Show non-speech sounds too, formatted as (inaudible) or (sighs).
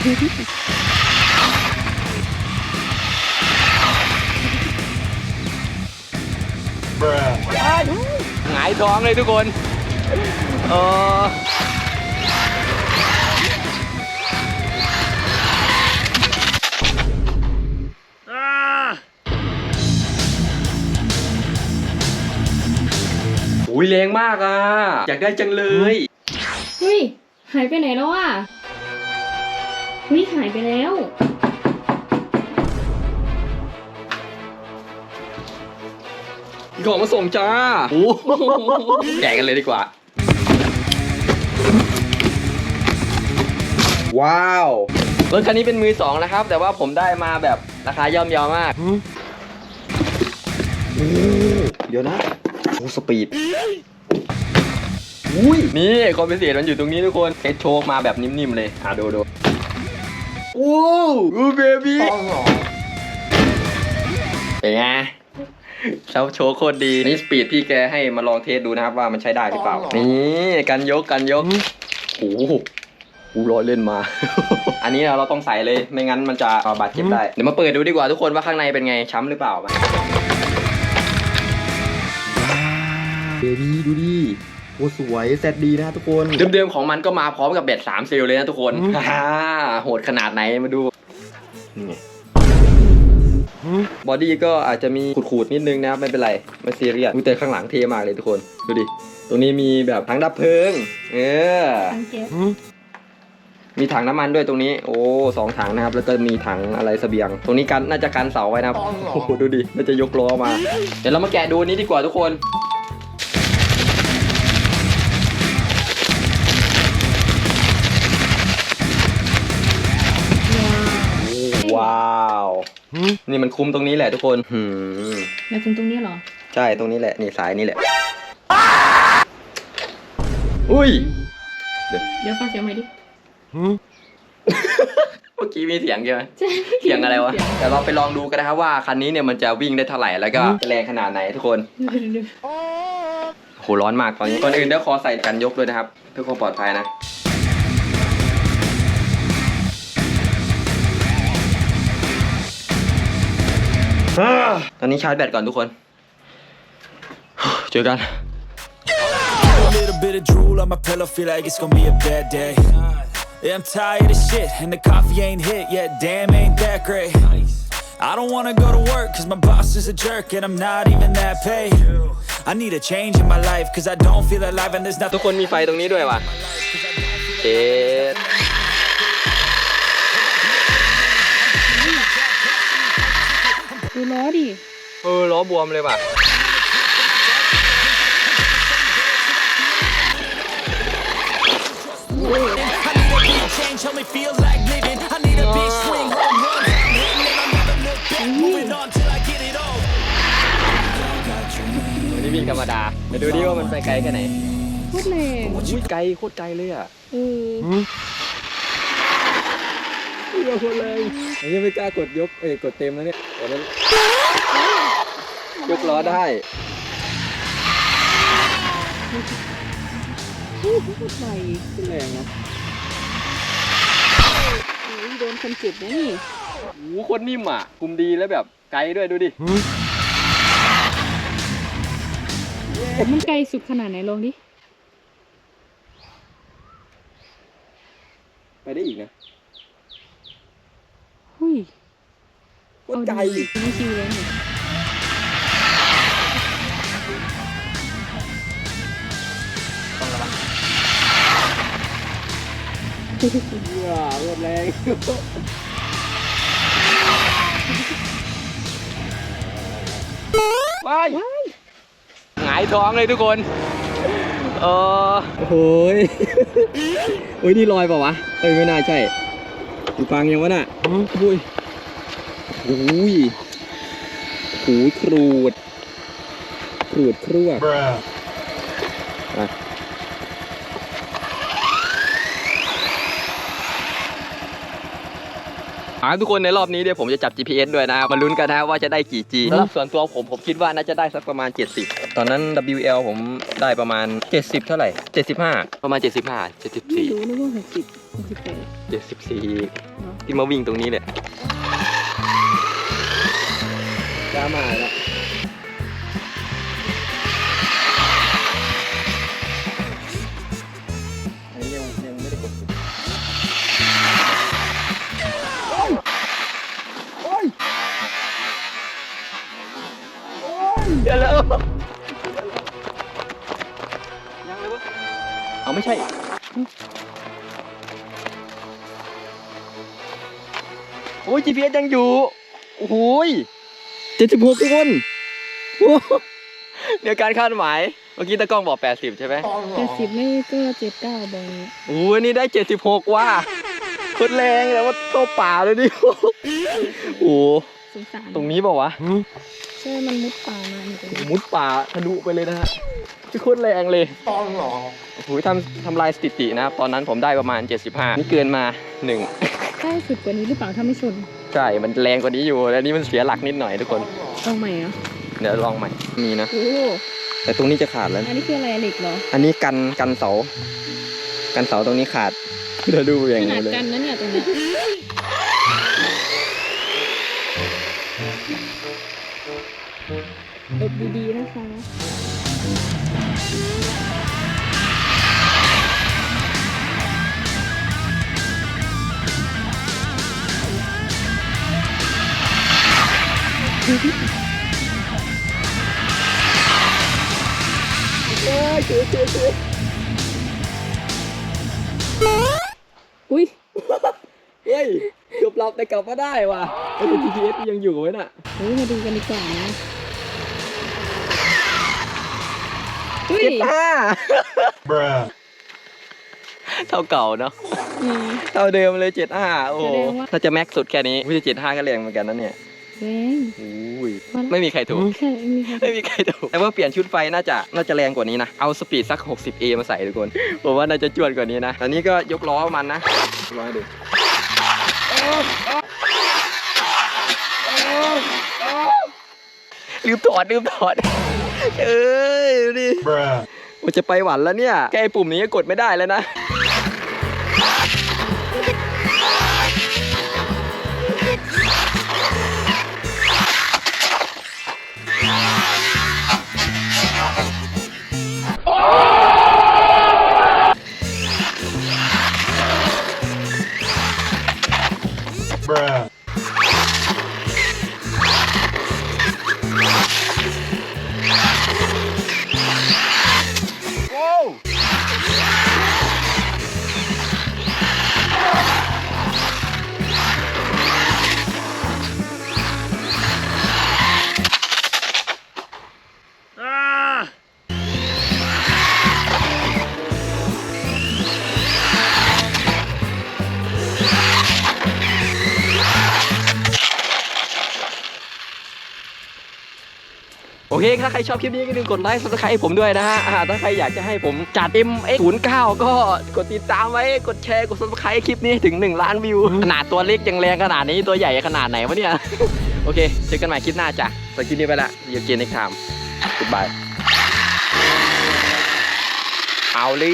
หงายท้องเลยทุกคนเอออุ้ยแรงมากอะ อยากได้จังเลย เฮ้ย หายไปไหนแล้วอะ เฮ้ยหายไปแล้วมีของมาส่งจ้าโอ้โหแกะกันเลยดีกว่า ว้าว รถคันนี้เป็นมือสองนะครับ แต่ว่าผมได้มาแบบราคาย่อมเยาวมาก เดี๋ยวนะโอ้สปีดอุ้ยนี่คอมพิเศษมันอยู่ตรงนี้ทุกคนเทสโชคมาแบบนิ่มๆเลยอะดูดู โอ้อูเบบี้เป็นไงเช้าโชว์โคตรดี นี่สปีดพี่แกให้มาลองเทสดูนะครับว่ามันใช้ได้หรือเปล่า นี่กันยกกันยกโอ้โหกูรอเล่นมา อันนี้เราต้องใส่เลย ไม่งั้นมันจะบาดเจ็บได้ เดี๋ยวมาเปิดดูดีกว่าทุกคนว่าข้างในเป็นไง ช้ำหรือเปล่ามาเบบี้ดูดิโอ้สวยแซดดีนะทุกคน เดิมๆของมันก็มาพร้อมกับแบต3เซลล์เลยนะทุกคนฮ่าโหดขนาดไหนมาดูนี่ไงบอดี้ก็อาจจะมีขูดๆนิดนึงนะครับไม่เป็นไรไม่ซีเรียสอุ๊ยแต่ข้างหลังเท่มากเลยทุกคนดูดิตรงนี้มีแบบถังดับเพลิง เออสังเกตมีถังน้ำมันด้วยตรงนี้ โอ้สองถังนะครับ แล้วก็มีถังอะไรเสบียง ตรงนี้กันน่าจะกันเสาไว้นะครับโอ้โหดูดิน่าจะยกล้อมา เดี๋ยวเรามาแกะดูอันนี้ดีกว่าทุกคน ว้าวนี่มันคุ้มตรงนี้แหละทุกคนหืมมาถึงตรงนี้เหรอ ใช่ตรงนี้แหละนี่สายนี้แหละ อุ้ย เดี๋ยวฟังเสียงใหม่ดิ เมื่อกี้มีเสียงใช่ไหมใช่เสียงอะไรวะเสียงเดี๋ยวเราไปลองดูกันนะครับว่าคันนี้เนี่ยมันจะวิ่งได้เท่าไหร่แล้วก็จะแรงขนาดไหนทุกคนโหร้อนมากตอนนี้ก่อนอื่นเดี๋ยวขอใส่กันยกด้วยนะครับ เพื่อความปลอดภัยนะ ตอนนี้ชาร์จแบตก่อนทุกคน เจอกัน (sighs) A little bit of drool on my pillow, feel like it's gonna be a bad day. Yeah, I'm tired of shit, and the coffee ain't hit yet. Damn, ain't that great. I don't wanna go to work, cause my boss is a jerk, and I'm not even that paid. I need a change in my life, cause I don't feel alive, and there's ทุ nothing. กคนมีไฟตรงนี้ด้วยว่ะเจ็ด ดูล้อดิ เออล้อบวมเลยว่ะ I need a big change, help me feel like living. I need a big swing, home run, I'm hitting, and I'll never look back. Moving on till I get it all. วันนี้วิ่งธรรมดาเดี๋ยวดูดิว่ามันไปไกลแค่ไหนโคตรแรง อุ้ยไกลโคตรไกลเลยอะ เออ เรือโคตรแรงอันนี้ไม่กล้ากดยกเอ้ยกดเต็มแล้วเนี่ยแต่นั้นยกล้อได้โอ้โหโคตรไวแรงนะโอ้ยโดนคนเจ็บนะนี่โอ้โหโคตรนิ่มอะคุมดีแล้วแบบไกลด้วยดูดิ มันไกลสุดขนาดไหนลองดิ ไปได้อีกนะ หุ้ย โคตรไกลเอาดีไม่ชิวเลยเนี่ยต้องระวังว้าวโคตรแรงว้ายหงายท้องเลยทุกคน เออโอ้โหยโอ้ยนี่ลอยเปล่าวะเอ้ยไม่น่าใช่อยู่กลางยังวะน่ะอุ้ยโอ้ยหูครูดครูดครั่วอะอ่าทุกคนในรอบนี้เดี๋ยวผมจะจับ GPS ด้วยนะครับมาลุ้นกันนะว่าจะได้กี่ G สำหรับส่วนตัวผมผมคิดว่าน่าจะได้สักประมาณ 70 ตอนนั้น WL ผมได้ประมาณ 70 เท่าไหร่ 75 ประมาณ 75ไม่74รู้นะว่าหกสิบสิบแปดเจ็ดสิบสี่ที่มาวิ่งตรงนี้เนี่ยกล้ามาแล้วอันนี้ยังยังไม่ได้กดปิดโอ้ย โอ้ยเดี๋ยวแล้วยังเลยวะเอาไม่ใช่ โอ้ย GPS ยังอยู่ โอ้โหเจ็ดสิบหกทุกคนโอ้โหเนี่ยการคาดหมาย เมื่อกี้ตะกล้องบอก80ใช่ไหมแปดสิบไม่ก็เจ็ดเก้าบองนี้โอ้ยนี่ได้76ว่ะโคตรแรงแต่ว่าโตป่าเลยดิโอ้โหสงสารตรงนี้เปล่าวะใช่มันมุดป่ามาอยู่ตรงนี้มุดป่าทะลุไปเลยนะฮะโคตรแรงเลยต้องหรอโอ้โหทำทำลายสถิตินะครับ ตอนนั้นผมได้ประมาณ 75 นี่เกินมา1ใกล้ สุดกว่านี้หรือเปล่าถ้าไม่ชนใช่ มันแรงกว่านี้อยู่แล้วนี่มันเสียหลักนิดหน่อยทุกคน เอาใหม่เหรอะเดี๋ยวลองใหม่ มีนะ โอ้แต่ตรงนี้จะขาดแล้ว อันนี้คืออะไรเหล็กเหรออันนี้กันกันเสา กันเสาตรงนี้ขาด เดี๋ยวดูอขย่างนานี้ดเลย กันนะเนี่ยตรงเนี้ยเอ็ดดีๆนะคะ อุ้ยเฮ้ยเกือบหลับแต่กลับมาได้ว่ะไอ้ GPS ยังอยู่ไว้น่ะเฮ้ยมาดูกันดีกว่านะอุ้ยเจ็ดห้าเท่าเก่าเนาะอืม เท่าเดิมเลยเจ็ดห้าโอ้โหแสดงว่า ถ้าจะแม็กซ์สุดแค่นี้วิธีเจ็ดห้าก็แรงเหมือนกันนะเนี่ย แรงอุ้ยพอละไม่มีใครถูก ใช่ไม่มีใครไม่มีใครถูก แต่ว่าเปลี่ยนชุดไฟน่าจะน่าจะแรงกว่านี้นะ เอาสปีดสัก 60A มาใส่ทุกคน ผมว่าน่าจะจวนกว่านี้นะตอนนี้ก็ยกล้อมันนะยกล้อให้ดูลืมถอดลืมถอด เอ้ยดูดิมันจะไปหวันแล้วเนี่ย แกไอ้ปุ่มนี้ก็กดไม่ได้แล้วนะ เคถ้าใครชอบคลิปนี้ก็อย่าลืมกดไลค์ซับสไครต์ผมด้วยนะฮะอ่าถ้าใครอยากจะให้ผมจัด MX09 ก็กดติดตามไว้กดแชร์กดซับสไครต์คลิปนี้ให้ถึง 1 ล้านวิว ขนาดตัวเล็กยังแรงขนาดนี้ตัวใหญ่ขนาดไหนวะเนี่ย โอเค เจอกันใหม่คลิปหน้าจ้ะสำหรับคลิปนี้ไปละเดี๋ยวเกนอีกทาม goodbye เอาเลย